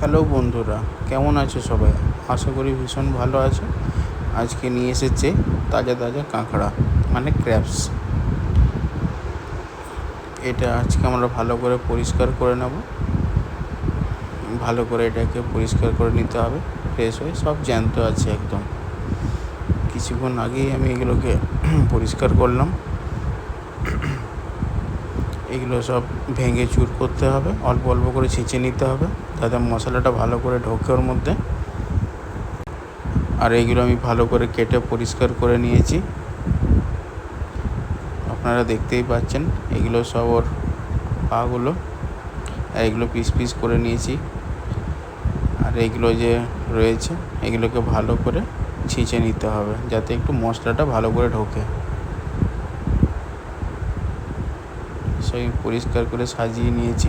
Hello বন্ধুরা, কেমন আছো সবাই? আশা করি ভীষণ ভালো আছো। আজকে নিয়ে এসেছে তাজা তাজা কাঁকড়া মানে ক্র্যাপস এটা আজকে আমরা ভালো করে পরিষ্কার করে নেব। ভালো করে এটাকে পরিষ্কার করে নিতে হবে ফ্রেশ হয়ে, সব জ্যান্ত আছে একদম। কিছুক্ষণ আগেই আমি এগুলোকে পরিষ্কার করলাম। এগুলো সব ভেঙে চুর করতে হবে, অল্প অল্প করে ছেঁচে নিতে হবে। যাতে মশলাটা ভালো করে ঢোকে ওর মধ্যে। আর এইগুলো আমি ভালো করে কেটে পরিষ্কার করে নিয়েছি। আপনারা দেখতেই পাচ্ছেন, এগুলো সব ওর পাগুলো। আর এগুলো পিস পিস করে নিয়েছি। আর এইগুলো যে রয়েছে, এগুলোকে ভালো করে ছিঁচে নিতে হবে, যাতে একটু মশলাটা ভালো করে ঢোকে। সেই পরিষ্কার করে সাজিয়ে নিয়েছি।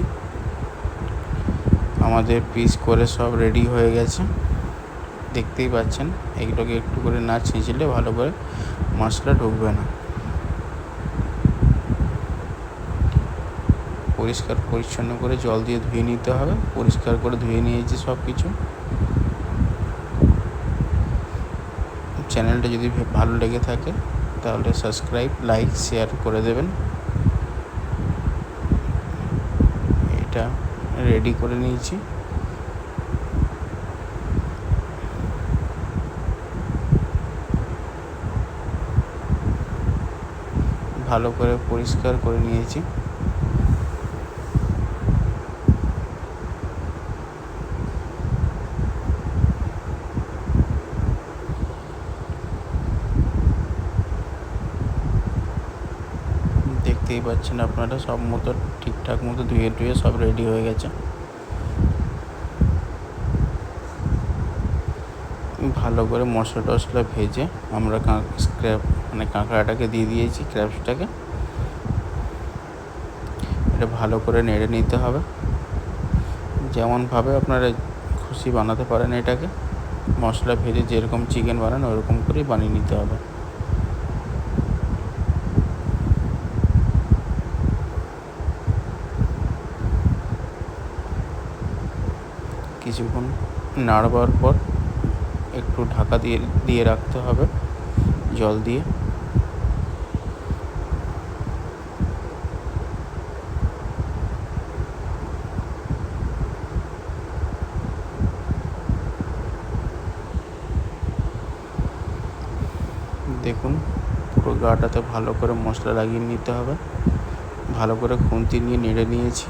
আমাদের পিস করে সব রেডি হয়ে গেছে। দেখতেই পাচ্ছেন, এগুলোকে একটু করে না ছেঁচলে ভালো করে মশলা ঢুকবে না। পরিষ্কার পরিচ্ছন্ন করে জল দিয়ে ধুয়ে নিতে হবে। পরিষ্কার করে ধুয়ে নিয়েছি সব কিছু চ্যানেলটা যদি ভালো লেগে থাকে, তাহলে সাবস্ক্রাইব লাইক শেয়ার করে দেবেন। এটা রেডি করে নিয়েছি। ভালো করে পরিষ্কার করে নিয়েছি। দেখতেই পাচ্ছেন আপনারা, সব মতো ঠিকঠাক মতো ধুয়ে টুয়ে সব রেডি হয়ে গেছে। ভালো করে মশলা টশলা ভেজে আমরা স্ক্র্যাপ মানে কাঁকড়াটাকে দিয়ে দিয়েছি ক্র্যাপসটাকে এটা ভালো করে নেড়ে নিতে হবে। যেমনভাবে আপনারা খুশি বানাতে পারেন এটাকে, মশলা ভেজে যেরকম চিকেন বানান, ওরকম করেই বানিয়ে নিতে হবে। কিছুক্ষণ নাড়বার পর একটু ঢাকা দিয়ে দিয়ে রাখতে হবে, জল দিয়ে। দেখুন, পুরো গাটাতে ভালো করে মশলা লাগিয়ে নিতে হবে। ভালো করে খুন্তি নিয়ে নেড়ে নিয়েছি।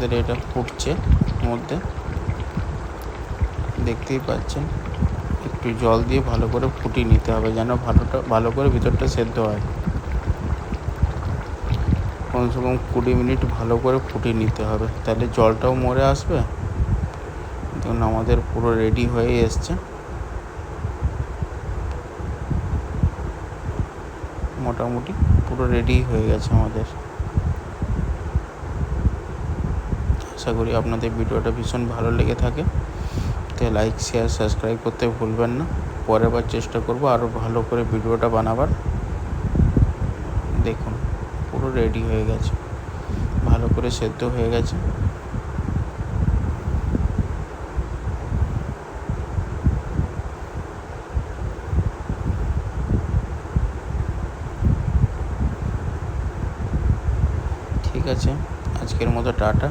আমাদের এটা ফুটছে মধ্যে। দেখতেই পাচ্ছেন, একটু জল দিয়ে ভালো করে ফুটিয়ে নিতে হবে যেন ভালোটা ভালো করে ভিতরটা সেদ্ধ হয়। কমসে কম কুড়ি মিনিট ভালো করে ফুটিয়ে নিতে হবে, তাহলে জলটাও মরে আসবে। দেখুন, আমাদের পুরো রেডি হয়ে এসছে। মোটামুটি পুরো রেডি হয়ে গেছে আমাদের। আশা করি আপনাদের ভিডিওটা ভীষণ ভালো লেগে থাকে। তো লাইক শেয়ার সাবস্ক্রাইব করতে ভুলবেন না। পরের বার চেষ্টা করব আরও ভালো করে ভিডিওটা বানাবার। দেখুন, পুরো রেডি হয়ে গেছে। ভালো করে সেদ্ধ হয়ে গেছে। ঠিক আছে, আজকের মতো টাটা।